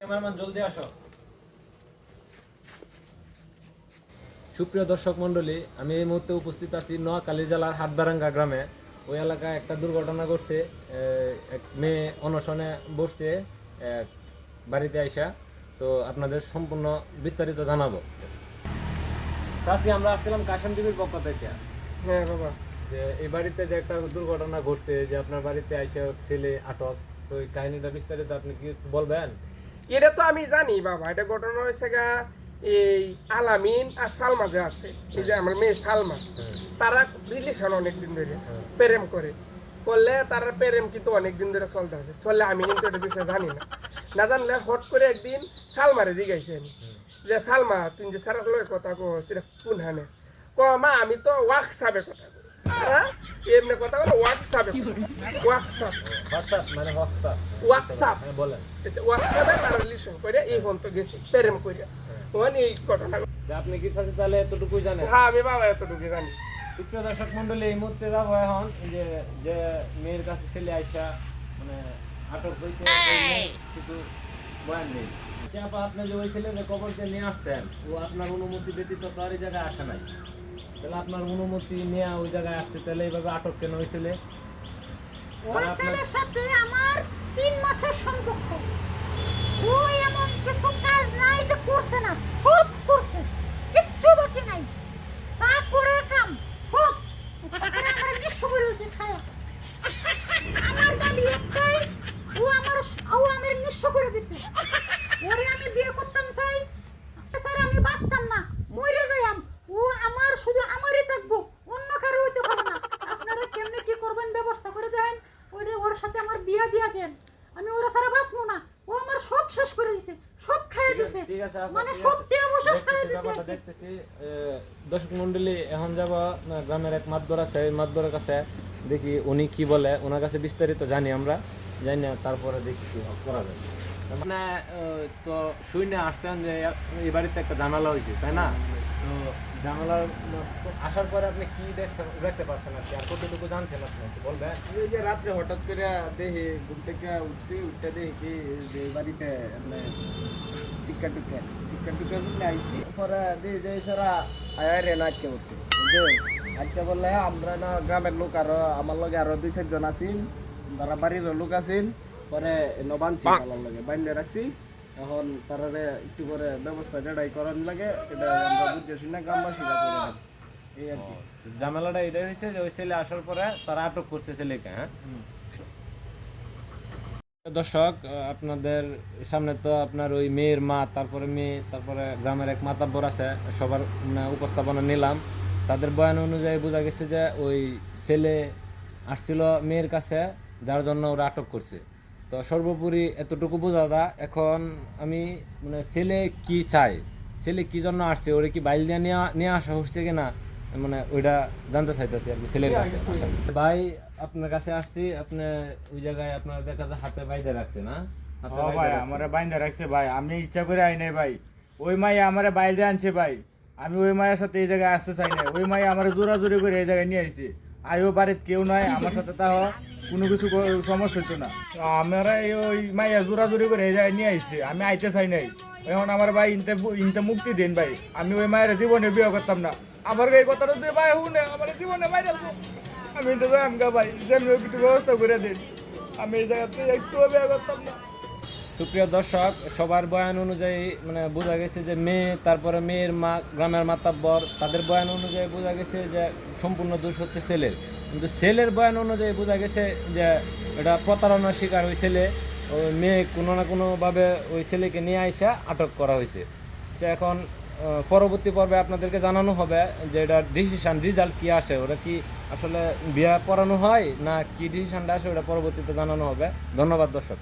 জামান জলদি আসো। সুপ্রিয় দর্শক মণ্ডলী আমি এই মুহূর্তে উপস্থিত আছি নোয়াখালী জেলার হাটবারাঙ্গা গ্রামে। ওই এলাকায় একটা দুর্ঘটনা ঘটছে এক মেয়ে অনশনে বসছে বাড়িতে আইসা। তো আপনাদের সম্পূর্ণ বিস্তারিত জানাব। চাষি আমরা আসছিলাম কাশন টিভির পক্ষ থেকে। হ্যাঁ বাবা। যে এই বাড়িতে যে একটা দুর্ঘটনা ঘটছে যে আপনার বাড়িতে আইসা ছেলে আটক। তো এই কাহিনীটা বিস্তারিত আপনি কি বলবেন? এটা তো আমি জানি বাবা এটা ঘটনা হয়েছে গা এই আলামিন আর সালমা যে আছে এই যে আমার মেয়ে সালমা তারা রিলেশন অনেকদিন ধরে প্রেম করে। করলে তারা প্রেম কিন্তু অনেকদিন ধরে চলতে আছে। চললে আমি কিন্তু এটা বিষয়ে জানি না। না জানলে হট করে একদিন সালমারে জিগাইছে আমি যে সালমা তুমি যে সারা কথা কো সেটা কোন হানে ক মা আমি তো ওয়ার্কশাপে কথা কই। হ্যাঁ এমনি কথা বলে ওয়ার্কশাপে ওয়ার্কশাপ হোয়াটসঅ্যাপ মানে হোয়াটসঅ্যাপ ওয়ার্কশাপ হ্যাঁ বলেন। তারা রিলেশন করে এই হন তো গেছে প্রেম করে। মানে এই ঘটনা আপনি কি চাষি তাহলে এতটুকুই জানেন? হ্যাঁ আমি বাবা এতটুকু জানি। সুপ্রিয় দর্শক মন্ডলী এই মুহূর্তে যাব এখন যে যে মেয়ের কাছে ছেলে আইসা মানে আটক হয়েছে কিছু বয়ান নেই। যে আপা আপনি যে ওই ছেলেকে কবর দিয়ে নিয়ে আসছেন ও আপনার অনুমতি ব্যতীত তো আর জায়গায় আসে নাই। তাহলে আপনার অনুমতি নিয়ে ওই জায়গায় আসছে তাহলে এইভাবে আটক কেন ওই ছেলে ওই ছেলের সাথে আমার তিন মাসের সম্পর্ক। ওই এমন কিছু কাজ নাই যে করছে না সব করছে কিচ্ছু বাকি নাই। চা করে কাম সব। আমার নিঃস্ব করে উঠছে খায়া আমার দাবি একটাই ও আমার ও আমার নিঃস্ব করে দিছে ওরে আমি বিয়ে করতাম চাই স্যার আমি বাঁচতাম না মরে যাইম ও আমার শুধু আমারই থাকব অন্য কারও হইতে পারে না আপনারা কেমনে কি করবেন ব্যবস্থা করে দেন ওরে ওর সাথে আমার বিয়ে দিয়া দেন আমি ওরা সারা বাঁচবো না ও আমার সব শেষ করে দিছে সব খাইয়ে দিছে। মানে দিয়ে অবশেষ খাইয়ে দিছে। দেখতেছি দর্শক মন্ডলী এখন যাব গ্রামের এক মাতবর আছে এই মাতবরের কাছে দেখি উনি কি বলে। ওনার কাছে বিস্তারিত জানি আমরা। জানি না তারপরে দেখি কি করা যায়। মানে তো শুনে আসছেন যে এই বাড়িতে একটা জানালা হয়েছে তাই না? তো জানালার আসার পরে আপনি কি দেখছেন দেখতে পাচ্ছেন আর কি? আর কতটুকু জানছেন আপনি একটু বলবেন। এই যে রাত্রে হঠাৎ করে দেখি ঘুম থেকে উঠছি উঠতে দেখি কি যে বাড়িতে আপনার শিক্ষা টুকা শিক্ষা টুকা বললে আইছি। পরে দেখি যে সারা বললে আমরা না গ্রামের লোক আরও আমার লগে আরও দুই চারজন আছেন। তারা বাড়ির লোক আছেন পরে নবানছি আমার লগে। বাইলে রাখছি। এখন তারারে একটু করে ব্যবস্থা যেটাই করার লাগে এটা আমরা বুঝে শুনে গ্রামবাসীরা করে দেন। এই আর কি। ঝামেলাটা এটাই হয়েছে যে ওই ছেলে আসার পরে তারা আটক করছে ছেলেকে হ্যাঁ? দর্শক আপনাদের সামনে তো আপনার ওই মেয়ের মা তারপরে মেয়ে তারপরে গ্রামের এক মাতাব্বর আছে সবার মানে উপস্থাপনা নিলাম। তাদের বয়ান অনুযায়ী বোঝা গেছে যে ওই ছেলে আসছিল মেয়ের কাছে যার জন্য ওরা আটক করছে। তো সর্বোপরি এতটুকু বোঝা যায়। এখন আমি মানে ছেলে কি চায়? ছেলে কি জন্য আসছে? ওরে কি বাইল দিয়ে নিয়ে নিয়ে আসা হচ্ছে কিনা? মানে ওইটা জানতে চাইতেছি আর কি ছেলের কাছে। ভাই আপনার কাছে আসছি আপনি ওই জায়গায় আপনার দেখা যায় হাতে বাইদে রাখছে না? ভাই। আমারে বাইন্দা রাখছে ভাই। আমি ইচ্ছা করে আই নাই ভাই। ওই মাই আমারে বাইরে আনছে ভাই। আমি ওই মায়ের সাথে এই জায়গায় আসতে চাই না ওই মাই আমার জোরাজুরি করে এই জায়গায় নিয়ে আইছে। আইও বাড়িতে কেউ নাই, আমার সাথে তা কোনো কিছু সমস্যা হইতো না। আমরা ওই মাইয়া জোরাজুরি করে জায়গায় নিয়ে আইছে, আমি আইতে চাই নাই। এখন আমার ভাই ইনতে ইনতে মুক্তি দেন ভাই, আমি ওই মায়ের জীবনে বিয়ে করতাম না। আমার এই কথাটা তুই ভাই শুনে, আমার জীবনে আসব। আমি তো যাই আমগা ভাই, যেন কিছু ব্যবস্থা করে দিন। আমি এই জায়গাতে একটু বিয়ে করতাম না। সুপ্রিয় দর্শক, সবার বয়ান অনুযায়ী মানে বোঝা গেছে যে মেয়ে, তারপরে মেয়ের মা, গ্রামের মাতাব্বর, তাদের বয়ান অনুযায়ী বোঝা গেছে যে সম্পূর্ণ দোষ হচ্ছে ছেলের। কিন্তু ছেলের বয়ান অনুযায়ী বোঝা গেছে যে এটা প্রতারণার শিকার ওই ছেলে, ওই মেয়ে কোনো না কোনোভাবে ওই ছেলেকে নিয়ে আইসা আটক করা হয়েছে। যে এখন পরবর্তী পর্বে আপনাদেরকে জানানো হবে যে এটা ডিসিশান রেজাল্ট কী আসে ওটা কি আসলে বিয়া পড়ানো হয় না কি ডিসিশানটা আসে, ওটা পরবর্তীতে জানানো হবে। ধন্যবাদ দর্শক।